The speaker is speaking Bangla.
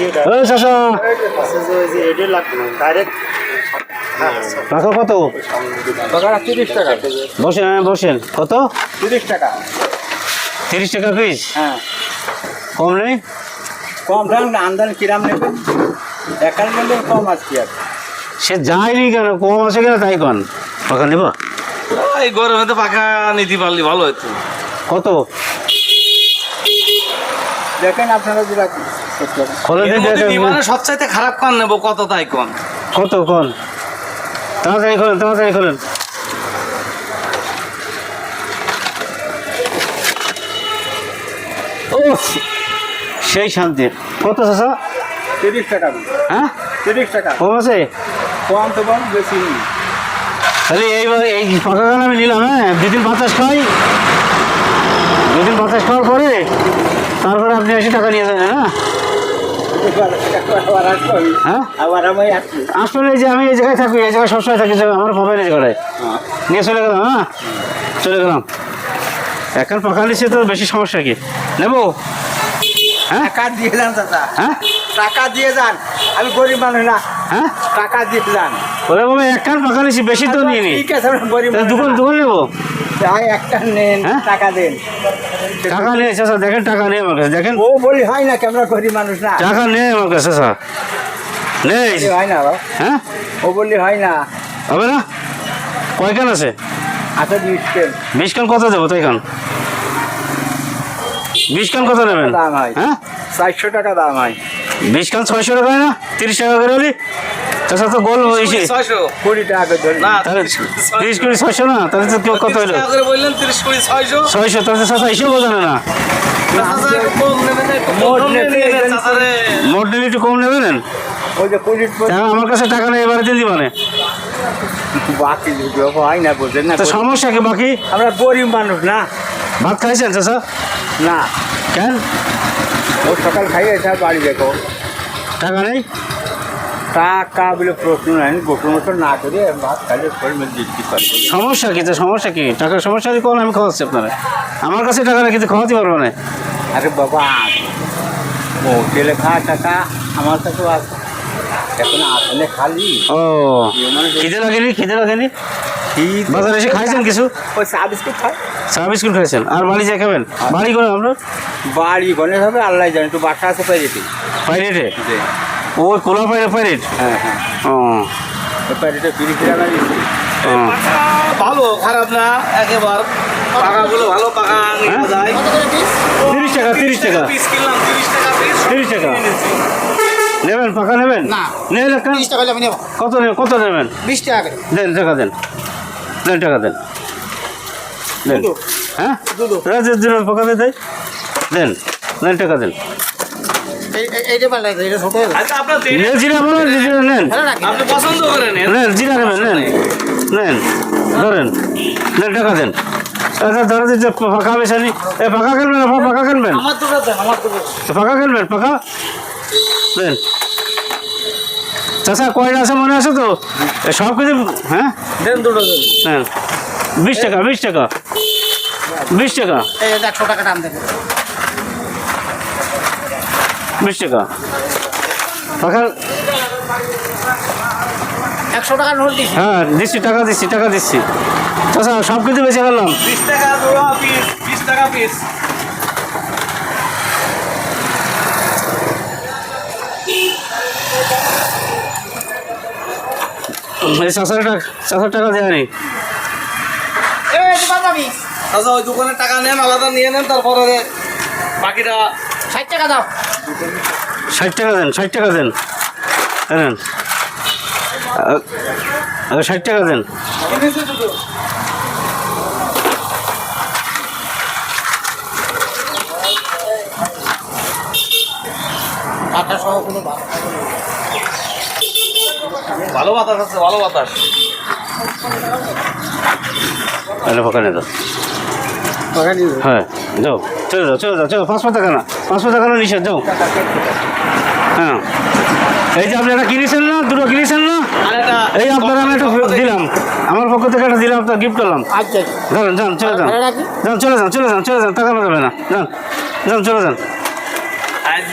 ইয়েটা চাচা। ডাইরেক্ট পাকা কত? বাগারা তিরিশ টাকা। বসেন হ্যাঁ, বসেন। কত? তিরিশ টাকা। তিরিশ টাকা পিস হ্যাঁ। কম নেই? কম দাম আমদানি কিরাম নেবেন কম আর। সে যায়নি কেন কম আছে কেন তাই কন? পাকা নেব? এই গরমে তো পাকা নিতে পারলি ভালো হতো। কত? দেখেন আপনারা যেটা করতে পারেন। সবচাইতে খারাপ কান নেব? কত তাই কন? কত কন? তাড়াতাড়ি খোলেন তাড়াতাড়ি খোলেন। ও সেই শান্তি। কত চাচা? তিরিশ টাকা। হ্যাঁ? তিরিশ টাকা। কম আছে? কম তো কম বেশি নেই। তাহলে এইবার এই পাকা গান আমি নিলাম হ্যাঁ? দুদিন বাতাস খাই। দুদিন বাতাস খাওয়ার পরে তারপরে আপনি এসে টাকা নিয়ে যাবেন হ্যাঁ। হ্যাঁ? আসলে যে আমি এই জায়গায় থাকি এই জায়গায় সবসময় থাকি আমার জায়গায় নিয়ে চলে গেলাম হ্যাঁ? চলে গেলাম। এখন পাকা নিচ্ছে তো বেশি সমস্যা কি? নেব? হ্যাঁ? টাকা দিয়ে যান দাদা হ্যাঁ? টাকা দিয়ে যান। আমি গরিব মানুষ না। হ্যাঁ? টাকা দিয়ে যান। বলে বাবা এক কান বেশি তো নিয়ে নি। ঠিক আছে গরিব দোকান দোকান নেব? যাই একটা নেন হ্যাঁ? টাকা দেন। টাকা নেই চাচা দেখেন টাকা নেই আমার কাছে দেখেন। ও বলি হয় না কি আমরা মানুষ না? টাকা নেই আমার কাছে চাচা নেই হয় না। হ্যাঁ? ও বললি হয় না। হবে না? কয় আছে? আচ্ছা বিশ কেন? বিশ কান কত দেবো তাই কান বিশ কান কত নেবেন? দাম হয়। হ্যাঁ? চারশো টাকা দাম হয়। বিশ কান ছয়শো টাকা না? তিরিশ টাকা করে হলি চাচা তো গোল হয়েছে। কুড়ি টাকা করে না তাহলে তিরিশ কুড়ি ছয়শো। তিরিশ কুড়ি ছয়শো না তাহলে তো কেউ কত হলো? ছয়শো। তাহলে না। মোট নিলে একটু কম নেবেন আমার কাছে টাকা নেই এবারে দিয়ে দিবানে বাকি হয় না বোঝেন না তো সমস্যা কি বাকি? আমরা গরিব মানুষ না। ভাত খাইছেন চাচা? না। কেন? ও সকাল খাইয়ে বাড়ি দেখো টাকা নেই? টাকা বলে প্রশ্ন নাই গোটন মতো না করে ভাত খাইলে শরীর সমস্যা কি? তো সমস্যা কি? টাকার সমস্যা কি কোন আমি খাওয়াচ্ছি আপনারা। আমার কাছে টাকা না কিন্তু খাওয়াতে পারব না। আরে বাবা তেলে খাওয়া টাকা আমার কাছেও আছে। এখন আসলে খালি। ও খিদে লাগেনি? খিদে লাগেনি? বাজারে এসে খাইছেন কিছু? ওই চা বিস্কুট খায় চা বিস্কুট খাইছেন? আর বাড়ি যাই খাবেন? বাড়ি করে আপনার? বাড়ি গনে হবে আল্লাহ জানে তো বাসা আছে পাইরেটি। পাইরেটে? ওই কোলা পাইরে পাইরেট হ্যাঁ হ্যাঁ ও। ওই পাইরেটে তিরিশ টাকা দিচ্ছি ভালো খারাপ না একেবার। পাকাগুলো ভালো পাকা হ্যাঁ? যায়। তিরিশ টাকা তিরিশ টাকা। পিস কিনলাম তিরিশ টাকা পিস তিরিশ টাকা। নেবেন পাকা নেবেন? না। নেবেন টাকা আমি নেব। কত নেবেন কত নেবেন? বিশ টাকা দেন টাকা দেন। দেন টাকা দেন। দেন। হ্যাঁ। রাজের জন্য পাকা দিয়ে। দেন দেন টাকা দেন। আচ্ছা আপনার নেন নেন নেন নেন নেন নেন টাকা দেন আচ্ছা ধরে এ পাকা খেলবেন আপা পাকা খেলবেন পাকা খেলবেন পাকা দেন চাষা কয়টা আছে মনে আছে তো সব কিছু হ্যাঁ হ্যাঁ বিশ টাকা বিশ টাকা বিশ টাকা বিশ টাকা। পাকা একশো টাকা নোট দিছি। হ্যাঁ দিচ্ছি টাকা দিচ্ছি টাকা দিচ্ছি। চাষা সব কিছু বেঁচে গেলাম বিশ টাকা দুটো পিস বিশ টাকা পিস এই চাষার টাকা চাষার টাকা দেয়নি এই যে বাজাবি আচ্ছা ওই দোকানে টাকা নেন আলাদা নিয়ে নেন তারপরে বাকিটা ষাট টাকা দাও। ষাট টাকা দেন ষাট টাকা দেন। দেন ষাট টাকা দেন। ভালো বাতাস আছে ভালো বাতাস। দাও। হ্যাঁ যাও চলে যাও চলে যাও চলো পাঁচশো টাকা না পাঁচশো টাকা না নিষেধ যাও। হ্যাঁ এই যে আপনারা কিনেছেন না দুটো কিনেছেন না? এই আপনারা আমি একটা দিলাম। আমার পক্ষ থেকে একটা দিলাম আপনার গিফট করলাম। ধরেন যান যান। চলে যান যান চলে যান চলে যান চলে যান টাকা লাগাবে না। যান যান চলে যান।